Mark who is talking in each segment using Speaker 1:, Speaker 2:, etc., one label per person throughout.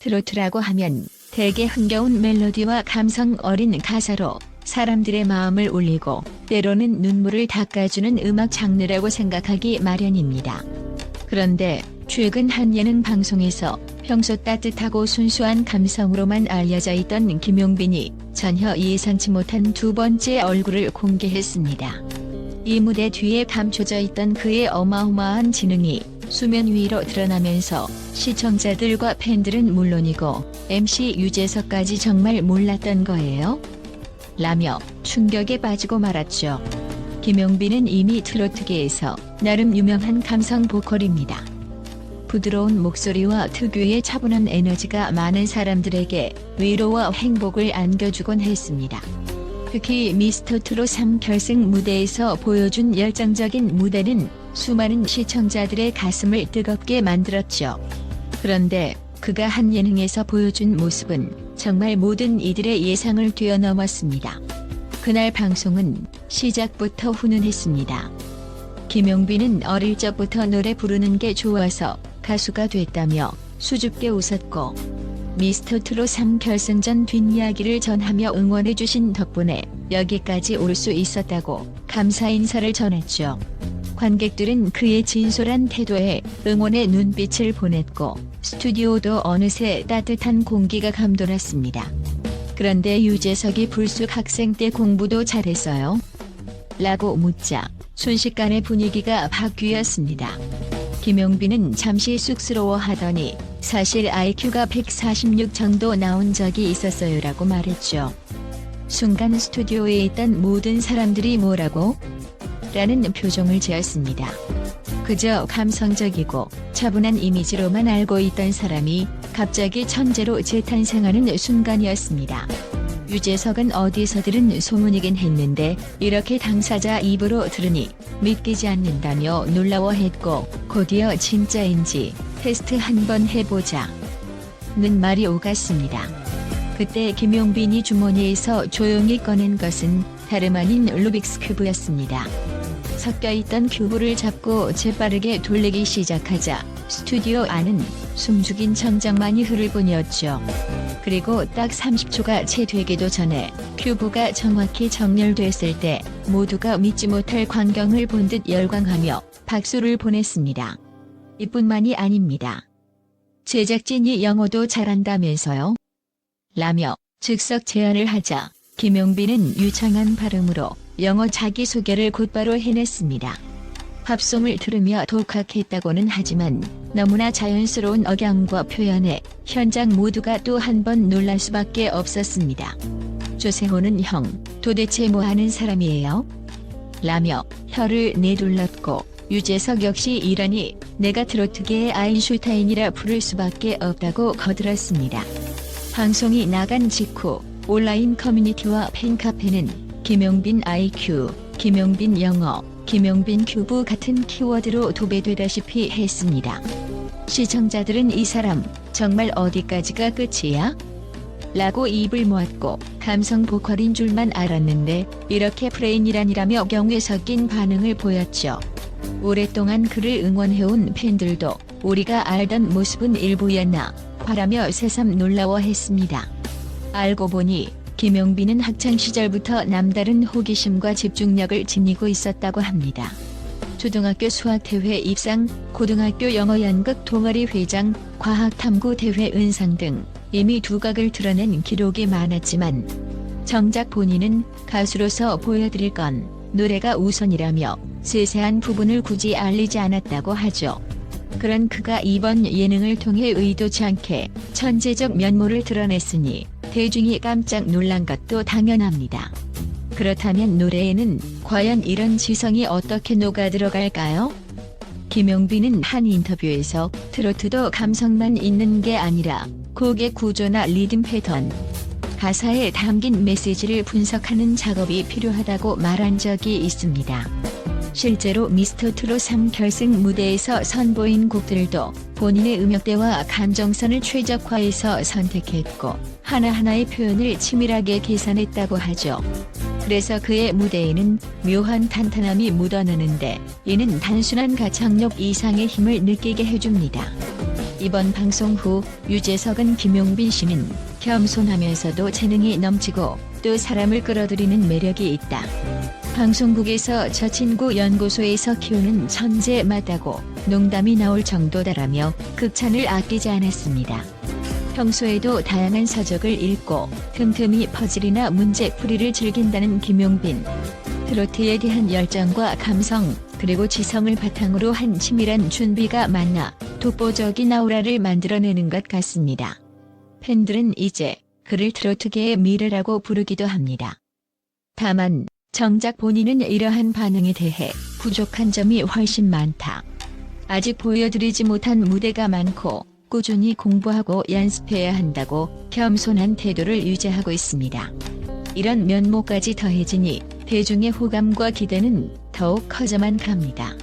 Speaker 1: 트로트라고 하면 대개 흥겨운 멜로디와 감성 어린 가사로 사람들의 마음을 울리고 때로는 눈물을 닦아주는 음악 장르라고 생각하기 마련입니다. 그런데 최근 한 예능 방송에서 평소 따뜻하고 순수한 감성으로만 알려져 있던 김용빈이 전혀 예상치 못한 두 번째 얼굴을 공개했습니다. 이 무대 뒤에 감춰져 있던 그의 어마어마한 지능이 수면 위로 드러나면서 시청자들과 팬들은 물론이고 MC 유재석까지 정말 몰랐던 거예요. 라며 충격에 빠지고 말았죠. 김용빈은 이미 트로트계에서 나름 유명한 감성 보컬입니다. 부드러운 목소리와 특유의 차분한 에너지가 많은 사람들에게 위로와 행복을 안겨주곤 했습니다. 특히 미스터 트롯 3 결승 무대에서 보여준 열정적인 무대는 수많은 시청자들의 가슴을 뜨겁게 만들었죠. 그런데 그가 한 예능에서 보여준 모습은 정말 모든 이들의 예상을 뛰어넘었습니다. 그날 방송은 시작부터 훈훈했습니다. 김용빈은 어릴 적부터 노래 부르는 게 좋아서 가수가 됐다며 수줍게 웃었고 미스터 트롯 3 결승전 뒷이야기를 전하며 응원해주신 덕분에 여기까지 올 수 있었다고 감사 인사를 전했죠. 관객들은 그의 진솔한 태도에 응원의 눈빛을 보냈고 스튜디오도 어느새 따뜻한 공기가 감돌았습니다. 그런데 유재석이 불쑥 학생 때 공부도 잘했어요? 라고 묻자 순식간에 분위기가 바뀌었습니다. 김용빈은 잠시 쑥스러워하더니 사실 IQ가 146 정도 나온 적이 있었어요라고 말했죠. 순간 스튜디오에 있던 모든 사람들이 뭐라고? 라는 표정을 지었습니다. 그저 감성적이고 차분한 이미지로만 알고 있던 사람이 갑자기 천재로 재탄생하는 순간이었습니다. 유재석은 어디서 들은 소문이긴 했는데 이렇게 당사자 입으로 들으니 믿기지 않는다며 놀라워했고 곧이어 진짜인지 테스트 한번 해보자. 는 말이 오갔습니다. 그때 김용빈이 주머니에서 조용히 꺼낸 것은 다름 아닌 루빅스 큐브였습니다. 섞여있던 큐브를 잡고 재빠르게 돌리기 시작하자 스튜디오 안은 숨죽인 정장만이 흐를 뿐이었죠. 그리고 딱 30초가 채 되기도 전에 큐브가 정확히 정렬됐을 때 모두가 믿지 못할 광경을 본 듯 열광하며 박수를 보냈습니다. 이뿐만이 아닙니다. 제작진이 영어도 잘한다면서요? 라며 즉석 제안을 하자 김용빈은 유창한 발음으로 영어 자기소개를 곧바로 해냈습니다. 팝송을 들으며 독학했다고는 하지만 너무나 자연스러운 억양과 표현에 현장 모두가 또 한 번 놀랄 수밖에 없었습니다. 조세호는 형, 도대체 뭐 하는 사람이에요? 라며 혀를 내둘렀고 유재석 역시 이러니 내가 트로트계의 아인슈타인이라 부를 수밖에 없다고 거들었습니다. 방송이 나간 직후 온라인 커뮤니티와 팬카페는 김용빈 IQ, 김용빈 영어, 김용빈 큐브 같은 키워드로 도배되다시피 했습니다. 시청자들은 이 사람 정말 어디까지가 끝이야? 라고 입을 모았고 감성 보컬인 줄만 알았는데 이렇게 프레인이란이라며 경외 섞인 반응을 보였죠. 오랫동안 그를 응원해온 팬들도 우리가 알던 모습은 일부였나 바라며 새삼 놀라워했습니다. 알고 보니 김용빈은 학창 시절부터 남다른 호기심과 집중력을 지니고 있었다고 합니다. 초등학교 수학대회 입상, 고등학교 영어 연극 동아리 회장, 과학탐구 대회 은상 등 이미 두각을 드러낸 기록이 많았지만 정작 본인은 가수로서 보여드릴 건 노래가 우선이라며 세세한 부분을 굳이 알리지 않았다고 하죠. 그런 그가 이번 예능을 통해 의도치 않게 천재적 면모를 드러냈으니 대중이 깜짝 놀란 것도 당연합니다. 그렇다면 노래에는 과연 이런 지성이 어떻게 녹아 들어갈까요? 김용빈은 한 인터뷰에서 트로트도 감성만 있는 게 아니라 곡의 구조나 리듬 패턴, 가사에 담긴 메시지를 분석하는 작업이 필요하다고 말한 적이 있습니다. 실제로 미스터 트롯 3 결승 무대에서 선보인 곡들도 본인의 음역대와 감정선을 최적화해서 선택했고 하나하나의 표현을 치밀하게 계산했다고 하죠. 그래서 그의 무대에는 묘한 탄탄함이 묻어나는데 이는 단순한 가창력 이상의 힘을 느끼게 해줍니다. 이번 방송 후 유재석은 김용빈 씨는 겸손하면서도 재능이 넘치고 또 사람을 끌어들이는 매력이 있다. 방송국에서 저 친구 연구소에서 키우는 천재 맞다고 농담이 나올 정도다라며 극찬을 아끼지 않았습니다. 평소에도 다양한 서적을 읽고 틈틈이 퍼즐이나 문제 풀이를 즐긴다는 김용빈. 트로트에 대한 열정과 감성, 그리고 지성을 바탕으로 한 치밀한 준비가 만나 독보적인 아우라를 만들어내는 것 같습니다. 팬들은 이제 그를 트로트계의 미래라고 부르기도 합니다. 다만 정작 본인은 이러한 반응에 대해 부족한 점이 훨씬 많다. 아직 보여드리지 못한 무대가 많고 꾸준히 공부하고 연습해야 한다고 겸손한 태도를 유지하고 있습니다. 이런 면모까지 더해지니 대중의 호감과 기대는 더욱 커져만 갑니다.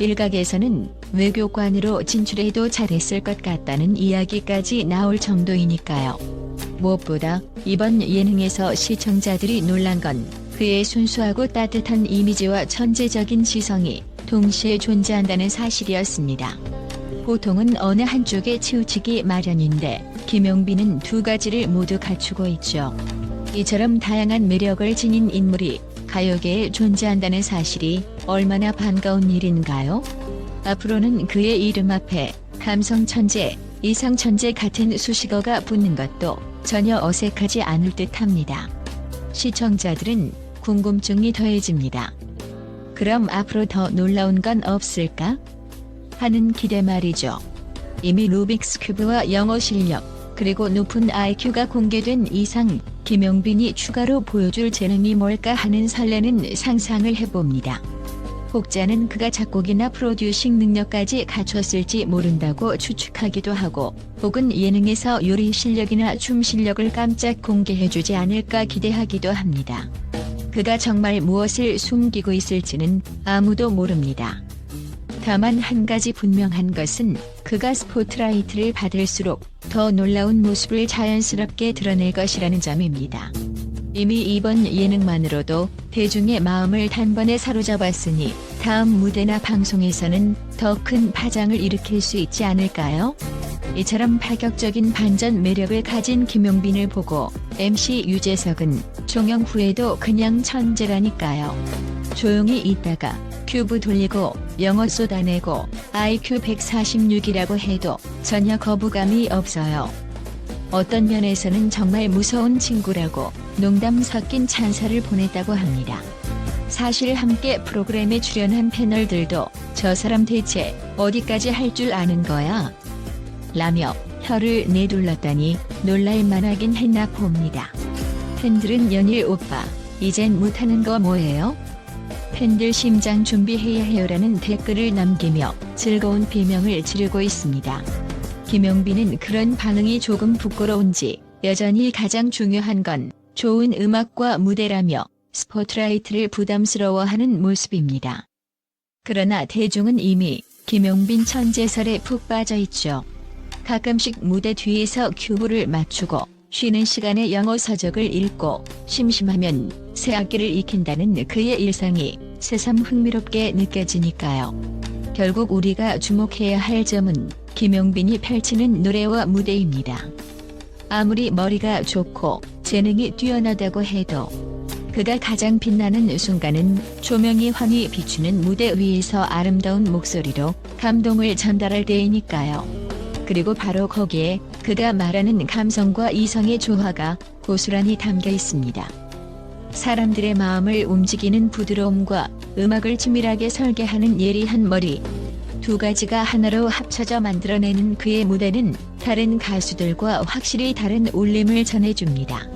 Speaker 1: 일각에서는 외교관으로 진출해도 잘했을 것 같다는 이야기까지 나올 정도이니까요. 무엇보다 이번 예능에서 시청자들이 놀란 건 그의 순수하고 따뜻한 이미지와 천재적인 지성이 동시에 존재한다는 사실이었습니다. 보통은 어느 한쪽에 치우치기 마련인데 김용빈은 두 가지를 모두 갖추고 있죠. 이처럼 다양한 매력을 지닌 인물이 가요계에 존재한다는 사실이 얼마나 반가운 일인가요? 앞으로는 그의 이름 앞에 감성 천재, 이상 천재 같은 수식어가 붙는 것도 전혀 어색하지 않을 듯 합니다. 시청자들은 궁금증이 더해집니다. 그럼 앞으로 더 놀라운 건 없을까? 하는 기대 말이죠. 이미 루빅스 큐브와 영어 실력, 그리고 높은 IQ가 공개된 이상 김용빈이 추가로 보여줄 재능이 뭘까 하는 설레는 상상을 해봅니다. 혹자는 그가 작곡이나 프로듀싱 능력까지 갖췄을지 모른다고 추측하기도 하고 혹은 예능에서 요리 실력이나 춤 실력을 깜짝 공개해주지 않을까 기대하기도 합니다. 그가 정말 무엇을 숨기고 있을지는 아무도 모릅니다. 다만 한 가지 분명한 것은 그가 스포트라이트를 받을수록 더 놀라운 모습을 자연스럽게 드러낼 것이라는 점입니다. 이미 이번 예능만으로도 대중의 마음을 단번에 사로잡았으니 다음 무대나 방송에서는 더 큰 파장을 일으킬 수 있지 않을까요? 이처럼 파격적인 반전 매력을 가진 김용빈을 보고 MC 유재석은 종영 후에도 그냥 천재라니까요. 조용히 있다가 큐브 돌리고 영어 쏟아내고 IQ 146이라고 해도 전혀 거부감이 없어요. 어떤 면에서는 정말 무서운 친구라고 농담 섞인 찬사를 보냈다고 합니다. 사실 함께 프로그램에 출연한 패널들도 저 사람 대체 어디까지 할 줄 아는 거야? 라며 혀를 내둘렀다니 놀랄 만하긴 했나 봅니다. 팬들은 연일 오빠, 이젠 못하는 거 뭐예요? 팬들 심장 준비해야 해요라는 댓글을 남기며 즐거운 비명을 지르고 있습니다. 김용빈은 그런 반응이 조금 부끄러운지 여전히 가장 중요한 건 좋은 음악과 무대라며 스포트라이트를 부담스러워하는 모습입니다. 그러나 대중은 이미 김용빈 천재설에 푹 빠져 있죠. 가끔씩 무대 뒤에서 큐브를 맞추고 쉬는 시간에 영어 서적을 읽고 심심하면 새 악기를 익힌다는 그의 일상이 새삼 흥미롭게 느껴지니까요. 결국 우리가 주목해야 할 점은 김용빈이 펼치는 노래와 무대입니다. 아무리 머리가 좋고 재능이 뛰어나다고 해도 그가 가장 빛나는 순간은 조명이 환히 비추는 무대 위에서 아름다운 목소리로 감동을 전달할 때이니까요. 그리고 바로 거기에 그가 말하는 감성과 이성의 조화가 고스란히 담겨 있습니다. 사람들의 마음을 움직이는 부드러움과 음악을 치밀하게 설계하는 예리한 머리. 두 가지가 하나로 합쳐져 만들어내는 그의 무대는 다른 가수들과 확실히 다른 울림을 전해줍니다.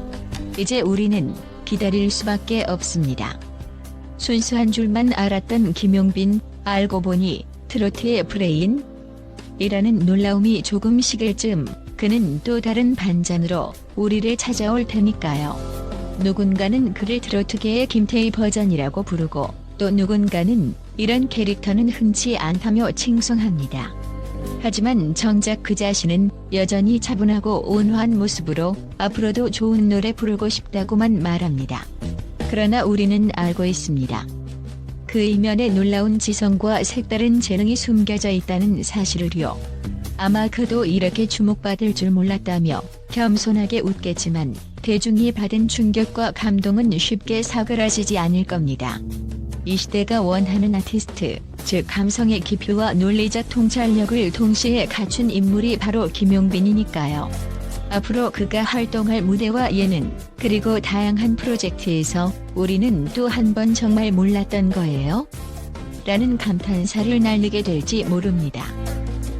Speaker 1: 이제 우리는 기다릴 수밖에 없습니다. 순수한 줄만 알았던 김용빈, 알고 보니 트로트의 브레인? 이라는 놀라움이 조금 식을 즈음 그는 또 다른 반전으로 우리를 찾아올 테니까요. 누군가는 그를 트로트계의 김태희 버전이라고 부르고 또 누군가는 이런 캐릭터는 흔치 않다며 칭송합니다. 하지만 정작 그 자신은 여전히 차분하고 온화한 모습으로 앞으로도 좋은 노래 부르고 싶다고만 말합니다. 그러나 우리는 알고 있습니다. 그 이면에 놀라운 지성과 색다른 재능이 숨겨져 있다는 사실을요. 아마 그도 이렇게 주목받을 줄 몰랐다며 겸손하게 웃겠지만 대중이 받은 충격과 감동은 쉽게 사그라지지 않을 겁니다. 이 시대가 원하는 아티스트, 즉 감성의 깊이와 논리적 통찰력을 동시에 갖춘 인물이 바로 김용빈이니까요. 앞으로 그가 활동할 무대와 예능, 그리고 다양한 프로젝트에서 우리는 또 한 번 정말 몰랐던 거예요? 라는 감탄사를 날리게 될지 모릅니다.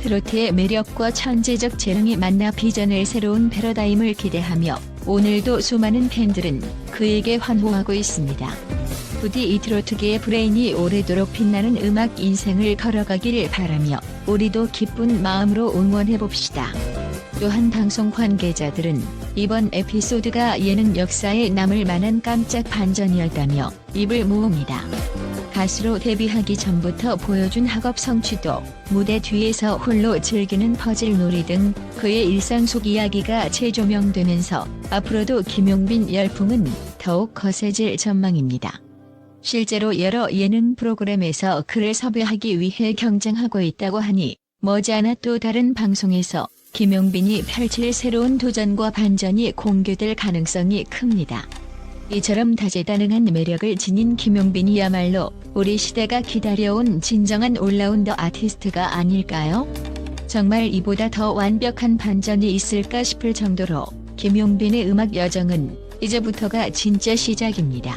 Speaker 1: 트로트의 매력과 천재적 재능이 만나 빚어낼 새로운 패러다임을 기대하며 오늘도 수많은 팬들은 그에게 환호하고 있습니다. 부디 이 트로트계의 브레인이 오래도록 빛나는 음악 인생을 걸어가기를 바라며 우리도 기쁜 마음으로 응원해봅시다. 또한 방송 관계자들은 이번 에피소드가 예능 역사에 남을 만한 깜짝 반전이었다며 입을 모읍니다. 가수로 데뷔하기 전부터 보여준 학업 성취도, 무대 뒤에서 홀로 즐기는 퍼즐 놀이 등 그의 일상 속 이야기가 재조명되면서 앞으로도 김용빈 열풍은 더욱 거세질 전망입니다. 실제로 여러 예능 프로그램에서 그를 섭외하기 위해 경쟁하고 있다고 하니 머지않아 또 다른 방송에서 김용빈이 펼칠 새로운 도전과 반전이 공개될 가능성이 큽니다. 이처럼 다재다능한 매력을 지닌 김용빈이야말로 우리 시대가 기다려온 진정한 올라운더 아티스트가 아닐까요? 정말 이보다 더 완벽한 반전이 있을까 싶을 정도로 김용빈의 음악 여정은 이제부터가 진짜 시작입니다.